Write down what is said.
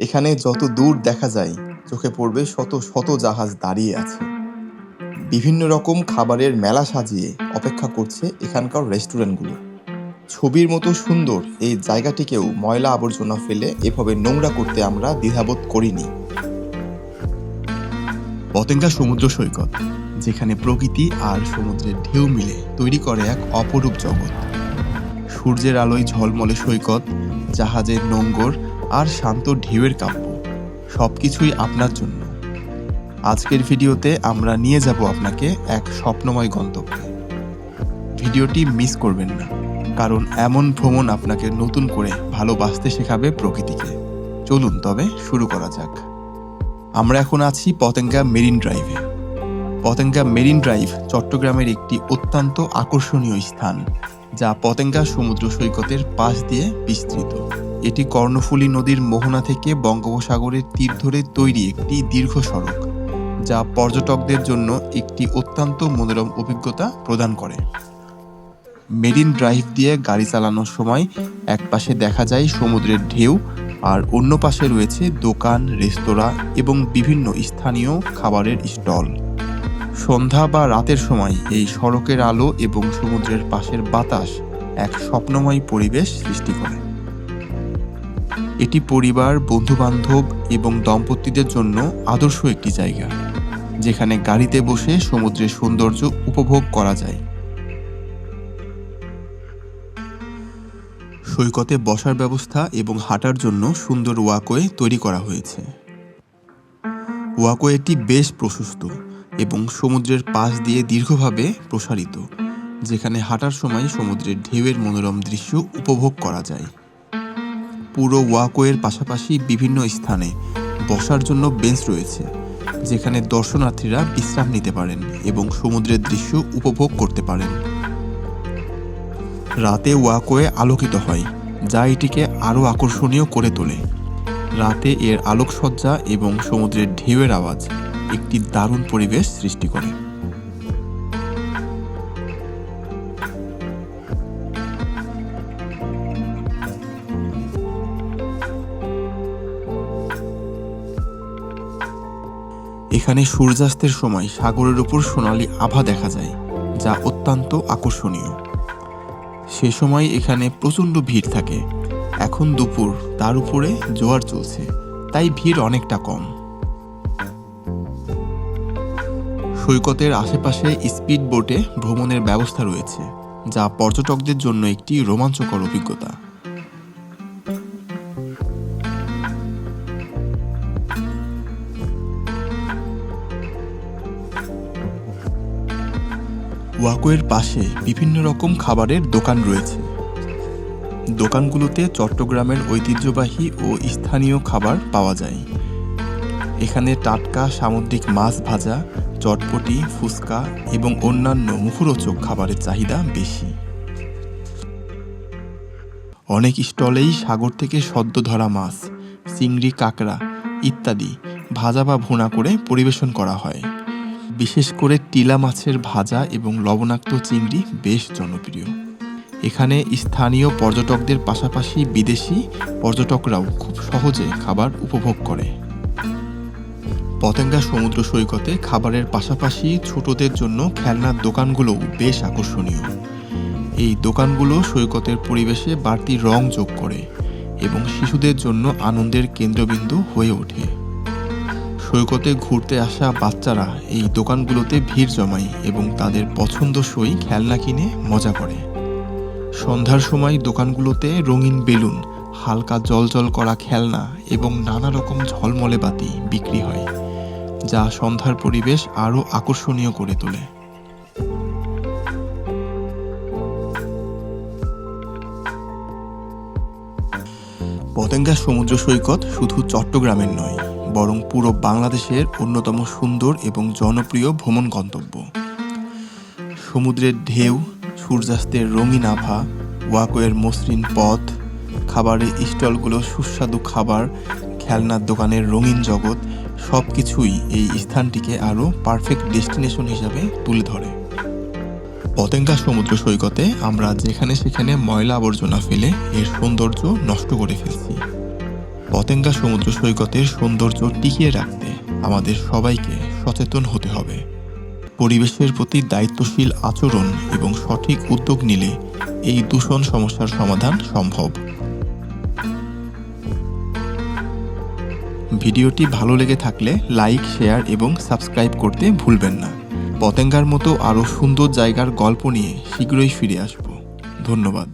এখানে যত দূর দেখা যায়, চোখে পড়বে শত শত জাহাজ দাঁড়িয়ে আছে। বিভিন্ন রকম খাবারের মেলা সাজিয়ে অপেক্ষা করছে এখানকার রেস্টুরেন্টগুলো। ছবির মতো সুন্দর এই জায়গাটিকেও ময়লা আবর্জনা ফেলে এভাবে নোংরা করতে আমরা দ্বিধাবোধ করিনি। পতেঙ্গা সমুদ্র সৈকত, যেখানে প্রকৃতি আর সমুদ্রের ঢেউ মিলে তৈরি করে এক অপরূপ জগৎ। সূর্যের আলোয় ঝলমলে সৈকত, জাহাজের নোঙ্গর আর শান্ত ঢেউয়ের কাব্য। সবকিছুই আপনার জন্য। আজকের ভিডিওতে আমরা নিয়ে যাব আপনাকে এক স্বপ্নময় গন্তব্যে। ভিডিওটি মিস করবেন না, কারণ এমন ভ্রমণ আপনাকে নতুন করে ভালোবাসতে শেখাবে প্রকৃতিকে। চলুন তবে শুরু করা যাক। আমরা এখন আছি পতেঙ্গা মেরিন ড্রাইভে। পতেঙ্গা মেরিন ড্রাইভ চট্টগ্রামের একটি অত্যন্ত আকর্ষণীয় স্থান, যা পতেঙ্গা সমুদ্র সৈকতের পাশ দিয়ে বিস্তৃত। এটি কর্ণফুলী নদীর মোহনা থেকে বঙ্গোপসাগরের তীর ধরে তৈরি একটি দীর্ঘ সড়ক, যা পর্যটকদের জন্য একটি অত্যন্ত মনোরম অভিজ্ঞতা প্রদান করে। মেরিন ড্রাইভ দিয়ে গাড়ি চালানোর সময় এক পাশে দেখা যায় সমুদ্রের ঢেউ, আর অন্য পাশে রয়েছে দোকান, রেস্তোরাঁ এবং বিভিন্ন স্থানীয় খাবারের স্টল। সন্ধ্যা বা রাতের সময় এই সড়কের আলো এবং সমুদ্রের পাশের বাতাস এক স্বপ্নময় পরিবেশ সৃষ্টি করে। এটি পরিবার, বন্ধুবান্ধব এবং দম্পতিদের জন্য আদর্শ একটি জায়গা, যেখানে গাড়িতে বসে সমুদ্রের সৌন্দর্য উপভোগ করা যায়। সৈকতে বসার ব্যবস্থা এবং হাঁটার জন্য সুন্দর ওয়াকওয়ে তৈরি করা হয়েছে। ওয়াকওয়েটি বেশ প্রশস্ত এবং সমুদ্রের পাশ দিয়ে দীর্ঘভাবে প্রসারিত, যেখানে হাঁটার সময় সমুদ্রের ঢেউয়ের মনোরম দৃশ্য উপভোগ করা যায়। পুরো ওয়াকওয়ের পাশাপাশি বিভিন্ন স্থানে বসার জন্য বেঞ্চ রয়েছে, যেখানে দর্শনার্থীরা বিশ্রাম নিতে পারেন এবং সমুদ্রের দৃশ্য উপভোগ করতে পারেন। রাতে ওয়াকওয়ে আলোকিত হয়, যা এটিকে আরও আকর্ষণীয় করে তোলে। রাতে এর আলোকসজ্জা এবং সমুদ্রের ঢেউয়ের আওয়াজ একটি দারুণ পরিবেশ সৃষ্টি করে। এখানে সূর্যাস্তের সময় সাগরের উপর সোনালি আভা দেখা যায়, যা অত্যন্ত আকর্ষণীয়। সে সময় এখানে প্রচণ্ড ভিড় থাকে। এখন দুপুর, তার উপরে জোয়ার চলছে, তাই ভিড় অনেকটা কম। সৈকতের আশেপাশে স্পিড বোটে ভ্রমণের ব্যবস্থা রয়েছে, যা পর্যটকদের জন্য একটি রোমাঞ্চকর অভিজ্ঞতা। ওয়াকোয়ের পাশে বিভিন্ন রকম খাবারের দোকান রয়েছে। দোকানগুলোতে চট্টগ্রামের ঐতিহ্যবাহী ও স্থানীয় খাবার পাওয়া যায়। এখানে টাটকা সামুদ্রিক মাছ ভাজা, চটপটি, ফুচকা এবং অন্যান্য মুখরোচক খাবারের চাহিদা বেশি। অনেক স্টলেই সাগর থেকে সদ্য ধরা মাছ, চিংড়ি, কাঁকড়া ইত্যাদি ভাজা বা ভুনা করে পরিবেশন করা হয়। বিশেষ করে টিলা মাছের ভাজা এবং লবণাক্ত চিংড়ি বেশ জনপ্রিয়। এখানে স্থানীয় পর্যটকদের পাশাপাশি বিদেশি পর্যটকরাও খুব সহজে খাবার উপভোগ করে। পতেঙ্গা সমুদ্র সৈকতে খাবারের পাশাপাশি ছোটদের জন্য খেলনার দোকানগুলোও বেশ আকর্ষণীয়। এই দোকানগুলো সৈকতের পরিবেশে বাড়তি রং যোগ করে এবং শিশুদের জন্য আনন্দের কেন্দ্রবিন্দু হয়ে ওঠে। সৈকতে ঘুরতে আসা বাচ্চারা এই দোকানগুলোতে ভিড় জমায় এবং তাদের পছন্দসই খেলনা কিনে মজা করে। সন্ধ্যার সময় দোকানগুলোতে রঙিন বেলুন, হালকা জলজল করা খেলনা এবং নানা রকম ঝলমলে বাতি বিক্রি হয়, যা সন্ধ্যার পরিবেশ আরও আকর্ষণীয় করে তোলে। পতেঙ্গা সমুদ্র সৈকত শুধু চট্টগ্রামের নয় বরং পুরো বাংলাদেশের অন্যতম সুন্দর এবং জনপ্রিয় ভ্রমণ গন্তব্য। সমুদ্রের ঢেউ, সূর্যাস্তের রঙিন আভা, ওয়াকওয়ের মসৃণ পথ, খাবারের স্টলগুলো সুস্বাদু খাবার, খেলনার দোকানের রঙিন জগৎ সব কিছুই এই স্থানটিকে আরও পারফেক্ট ডেস্টিনেশন হিসাবে তুলে ধরে। পতেঙ্গা সমুদ্র সৈকতে আমরা যেখানে সেখানে ময়লা আবর্জনা ফেলে এর সৌন্দর্য নষ্ট করে ফেলছি। পতেঙ্গা সমুদ্র সৈকতের সৌন্দর্য টিকিয়ে রাখতে আমাদের সবাইকে সচেতন হতে হবে। পরিবেশের প্রতি দায়িত্বশীল আচরণ এবং সঠিক উদ্যোগ নিলে এই দূষণ সমস্যার সমাধান সম্ভব। ভিডিওটি ভালো লেগে থাকলে লাইক, শেয়ার এবং সাবস্ক্রাইব করতে ভুলবেন না। পতেঙ্গার মতো আরও সুন্দর জায়গার গল্প নিয়ে শীঘ্রই ফিরে আসব। ধন্যবাদ।